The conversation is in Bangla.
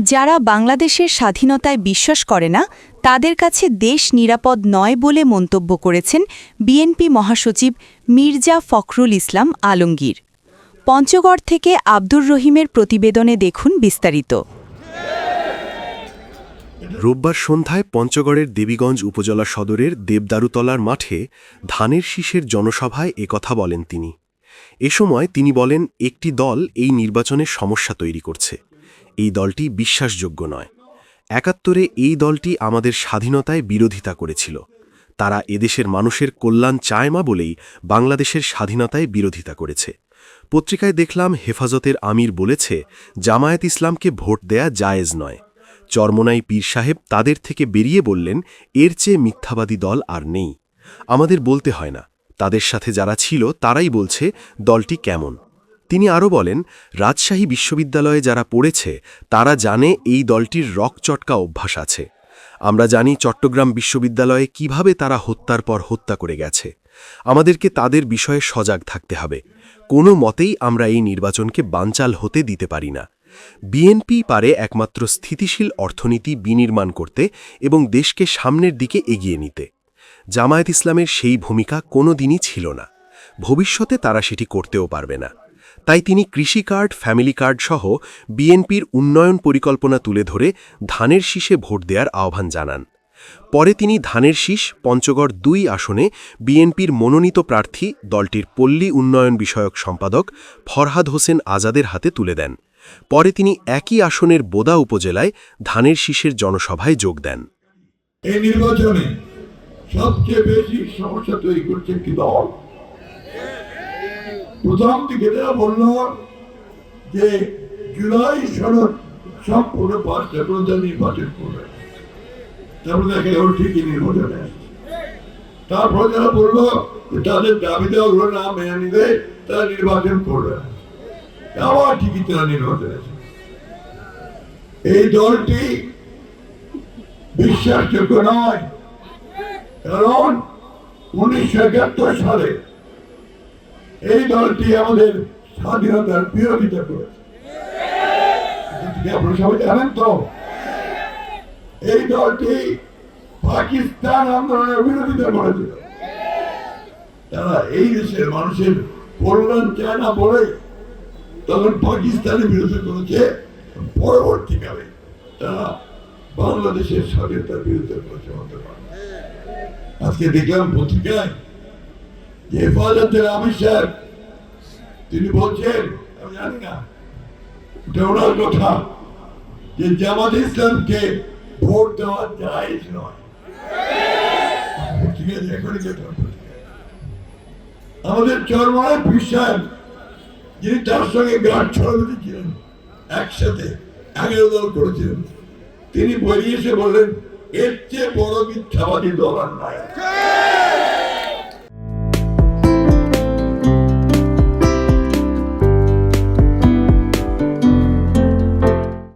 যারা বাংলাদেশের স্বাধীনতায় বিশ্বাস করে না তাদের কাছে দেশ নিরাপদ নয় বলে মন্তব্য করেছেন বিএনপি মহাসচিব মির্জা ফখরুল ইসলাম আলমগীর। পঞ্চগড় থেকে আব্দুর রহিমের প্রতিবেদনে দেখুন বিস্তারিত। রোববার সন্ধ্যায় পঞ্চগড়ের দেবীগঞ্জ উপজেলা সদরের দেবদারুতলার মাঠে ধানের শীষের জনসভায় একথা বলেন তিনি। এ সময় তিনি বলেন, একটি দল এই নির্বাচনের সমস্যা তৈরি করছে। এই দলটি বিশ্বাসযোগ্য নয়। একাত্তরে এই দলটি আমাদের স্বাধীনতায় বিরোধিতা করেছিল। তারা এদেশের মানুষের কল্যাণ চায় মা বলেই বাংলাদেশের স্বাধীনতায় বিরোধিতা করেছে। পত্রিকায় দেখলাম, হেফাজতের আমির বলেছে, জামায়াত ইসলামকে ভোট দেয়া জায়েজ নয়। চরমনাই পীর সাহেব তাদের থেকে বেরিয়ে বললেন, এর চেয়ে মিথ্যাবাদী দল আর নেই। আমাদের বলতে হয় না। তাদের সাথে যারা ছিল তারাই বলছে, দলটি কেমন? তিনি আরও বলেন, রাজশাহী বিশ্ববিদ্যালয়ে যারা পড়েছে, তারা জানে এই দলটির রকচটকা অভ্যাস আছে। আমরা জানি চট্টগ্রাম বিশ্ববিদ্যালয়ে কীভাবে তারা হত্যার পর হত্যা করে গেছে। আমাদেরকে তাদের বিষয়ে সজাগ থাকতে হবে। কোনো মতেই আমরা এই নির্বাচনকে বানচাল হতে দিতে পারি না। বিএনপি পারে একমাত্র স্থিতিশীল অর্থনীতি বিনির্মাণ করতে এবং দেশকে সামনের দিকে এগিয়ে নিতে। জামায়াত ইসলামের সেই ভূমিকা কোনো দিনই ছিল না। ভবিষ্যতে তারা সেটি করতেও পারবে না। তাই তিনি কৃষি কার্ড, ফ্যামিলি কার্ড সহ বিএনপির উন্নয়ন পরিকল্পনা তুলে ধরে ধানের শীষে ভোট দেওয়ার আহ্বান জানান। পরে তিনি ধানের শীষ পঞ্চগড় দুই আসনে বিএনপির মনোনীত প্রার্থী দলটির পল্লী উন্নয়ন বিষয়ক সম্পাদক ফরহাদ হোসেন আজাদের হাতে তুলে দেন। পরে তিনি একই আসনের বোদা উপজেলায় ধানের শীষের জনসভায় যোগ দেন। সবচেয়ে বেশি সমস্যা তৈরি করছে কি দল। প্রথম দিকে বলল যে, জুলাই সনদ সম্পূর্ণ পাঁচটা প্রধান নির্বাচন করবে। তারপরে দেখে ওর ঠিকই নির্বাচনে তারপর যারা বলল তাদের দাবি দেওয়াগুলো না, মেনে নিলে তারা নির্বাচন করবে। আবার ঠিকই তারা নির্বাচনে আসে এই দলটি বিশ্বাসযোগ্য নয়। কারণ উনিশশো একাত্তর সালে এই দলটি আমাদের স্বাধীনতার বিরোধিতা করেছে। আপনারা সবাই জানেন তো? এই দলটি পাকিস্তান আন্দোলনের বিরোধিতা করেছিল। তারা এই দেশের মানুষের কল্যাণ চায় না বলে তখন পাকিস্তানের বিরোধিতা করেছে। পরবর্তীকালে তারা বাংলাদেশের স্বাধীনতার বিরুদ্ধে করেছে হতে পারে। আজকে দেখলাম পত্রিকায় যে হেফাজতের আমির সাহেব, তিনি বলছেন, আমি জানি না, এটা ওনার কথা, যে জামাত ইসলামকে ভোট দেওয়া জায়েজ নয় পত্রিকায় এখনই দেখলাম। আমাদের চরমায় বিশ্বাস যিনি তার সঙ্গে গাঢ় ছড়াতে ছিলেন, একসাথে এগারো দল করেছিলেন, তিনি বেরিয়ে এসে বললেন এর চেয়ে বড় মিথ্যাবাদী দল আর নাই।